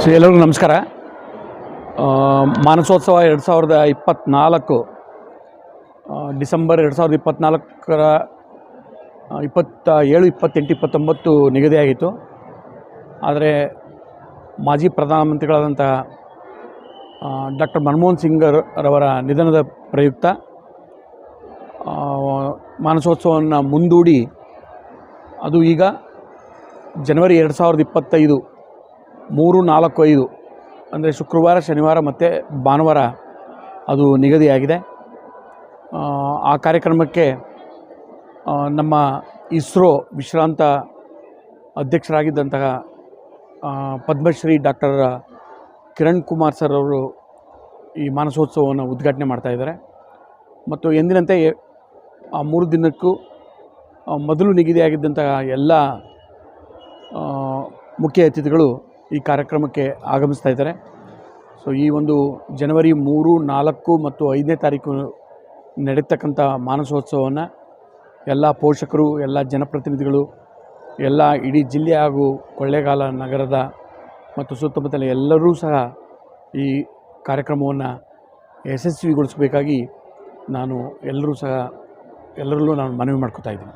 So, ಎಲ್ಲರಿಗೂ ನಮಸ್ಕಾರ. ಮಾನಸೋತ್ಸವ ಎರಡು ಸಾವಿರದ ಇಪ್ಪತ್ತ್ನಾಲ್ಕು ಡಿಸೆಂಬರ್ ಎರಡು ಸಾವಿರದ ಇಪ್ಪತ್ತ್ನಾಲ್ಕರ ಇಪ್ಪತ್ತ ಏಳು ಇಪ್ಪತ್ತೆಂಟು, ಇಪ್ಪತ್ತೊಂಬತ್ತು ನಿಗದಿಯಾಗಿತ್ತು ಆದರೆ ಮಾಜಿ ಪ್ರಧಾನಮಂತ್ರಿಗಳಾದಂಥ ಡಾಕ್ಟರ್ ಮನಮೋಹನ್ ಸಿಂಗ್ ರವರ ನಿಧನದ ಪ್ರಯುಕ್ತ ಮಾನಸೋತ್ಸವವನ್ನು ಮುಂದೂಡಿ, ಅದು ಈಗ ಜನವರಿ ಎರಡು ಸಾವಿರದ ಇಪ್ಪತ್ತೈದು ಮೂರು ನಾಲ್ಕು ಐದು. ಅಂದರೆ ಶುಕ್ರವಾರ ಶನಿವಾರ ಮತ್ತು ಭಾನುವಾರ ಅದು ನಿಗದಿಯಾಗಿದೆ. ಆ, ಕಾರ್ಯಕ್ರಮಕ್ಕೆ ನಮ್ಮ ಇಸ್ರೋ ವಿಶ್ರಾಂತ ಅಧ್ಯಕ್ಷರಾಗಿದ್ದಂತಹ ಪದ್ಮಶ್ರೀ ಡಾಕ್ಟರ್ ಕಿರಣ್ ಕುಮಾರ್ ಸರ್ ಅವರು ಈ ಮಾನಸೋತ್ಸವವನ್ನು ಉದ್ಘಾಟನೆ ಮಾಡ್ತಾ ಇದ್ದಾರೆ. ಮತ್ತು ಎಂದಿನಂತೆ ಆ ಮೂರು ದಿನಕ್ಕೂ ಮೊದಲು ನಿಗದಿಯಾಗಿದ್ದಂತಹ ಎಲ್ಲ ಮುಖ್ಯ ಅತಿಥಿಗಳು ಈ ಕಾರ್ಯಕ್ರಮಕ್ಕೆ ಆಗಮಿಸ್ತಾ ಇದ್ದಾರೆ. ಸೊ ಈ ಒಂದು ಜನವರಿ ಮೂರು, ನಾಲ್ಕು ಮತ್ತು ಐದನೇ ತಾರೀಕು ನಡೀತಕ್ಕಂಥ ಮಾನಸೋತ್ಸವವನ್ನು ಎಲ್ಲ ಪೋಷಕರು, ಎಲ್ಲ ಜನಪ್ರತಿನಿಧಿಗಳು, ಎಲ್ಲ ಇಡೀ ಜಿಲ್ಲೆ ಹಾಗೂ ಕೊಳ್ಳೇಗಾಲ ನಗರದ ಮತ್ತು ಸುತ್ತಮುತ್ತಲ ಎಲ್ಲರೂ ಸಹ ಈ ಕಾರ್ಯಕ್ರಮವನ್ನು ಯಶಸ್ವಿಗೊಳಿಸಬೇಕಾಗಿ ನಾನು ಎಲ್ಲರೂ ಸಹ ಎಲ್ಲರಲ್ಲೂ ನಾನು ಮನವಿ ಮಾಡ್ಕೊತಾ ಇದ್ದೀನಿ.